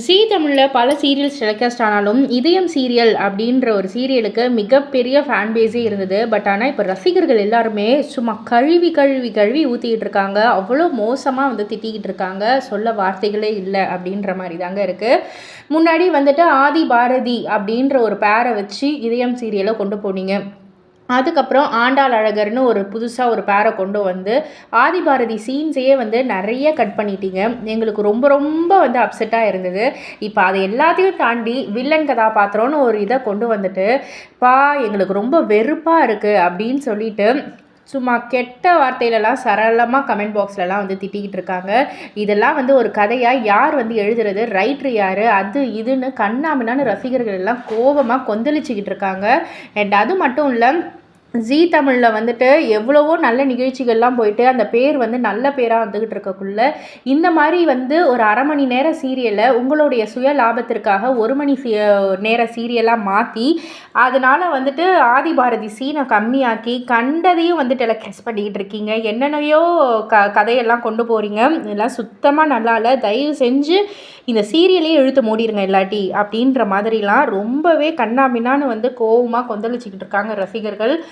ஜீ தமிழில் பல serials telecast ஆனாலும் இதயம் சீரியல் அப்படின்ற ஒரு சீரியலுக்கு மிகப்பெரிய ஃபேன் பேஸே இருந்தது. பட் ஆனால் இப்போ ரசிகர்கள் எல்லாருமே சும்மா கழுவி கழுவி கழுவி ஊற்றிக்கிட்டு இருக்காங்க. அவ்வளோ மோசமாக வந்து திட்டிக்கிட்டு இருக்காங்க. சொல்ல வார்த்தைகளே இல்லை அப்படின்ற மாதிரி தாங்க இருக்குது முன்னாடி வந்துட்டு ஆதி பாரதி அப்படின்ற ஒரு பேரை வச்சு இதயம் சீரியலை கொண்டு போனீங்க. அதுக்கப்புறம் ஆண்டாள் அழகர்னு ஒரு புதுசாக ஒரு பேரை கொண்டு வந்து ஆதிபாரதி சீன்ஸையே வந்து நிறைய கட் பண்ணிட்டீங்க. எங்களுக்கு ரொம்ப ரொம்ப வந்து அப்செட்டாக இருந்தது. இப்போ அதை எல்லாத்தையும் தாண்டி வில்லன் கதாபாத்திரம்னு ஒரு இதை கொண்டு வந்துட்டு பா எங்களுக்கு ரொம்ப வெறுப்பாக இருக்குது அப்படின்னு சொல்லிட்டு சும்மா கெட்ட வார்த்தையிலலாம் சரளமாக கமெண்ட் பாக்ஸ்லலாம் வந்து திட்டிக்கிட்டு இருக்காங்க. இதெல்லாம் வந்து ஒரு கதையாக யார் வந்து எழுதுறது ரைட்ரு யார் அது இதுன்னு கண்ணாமினான்னு ரசிகர்கள் எல்லாம் கோபமாக கொந்தளிச்சிக்கிட்டு இருக்காங்க. அண்ட் அது மட்டும் இல்லை ஜீ தமிழில் வந்துட்டு எவ்வளவோ நல்ல நிகழ்ச்சிகள்லாம் போயிட்டு அந்த பேர் வந்து நல்ல பேராக வந்துக்கிட்டு இருக்கக்குள்ள இந்த மாதிரி வந்து ஒரு அரை மணி நேர சீரியலை உங்களுடைய சுய லாபத்திற்காக ஒரு மணி சீ நேர சீரியலாக மாற்றி அதனால் வந்துட்டு ஆதி பாரதி சீனை கம்மியாக்கி கண்டதையும் வந்துட்டு டெலகாஸ்ட் பண்ணிக்கிட்டு இருக்கீங்க. என்னென்னையோ க கதையெல்லாம் கொண்டு போகிறீங்க இதெல்லாம் சுத்தமாக நல்லா இல்லை. தயவு செஞ்சு இந்த சீரியலே இழுத்து மூடிடுங்க இல்லாட்டி அப்படின்ற மாதிரிலாம் ரொம்பவே கண்ணாமின்னான்னு வந்து கோவமாக கொந்தளிச்சிக்கிட்டு இருக்காங்க ரசிகர்கள்.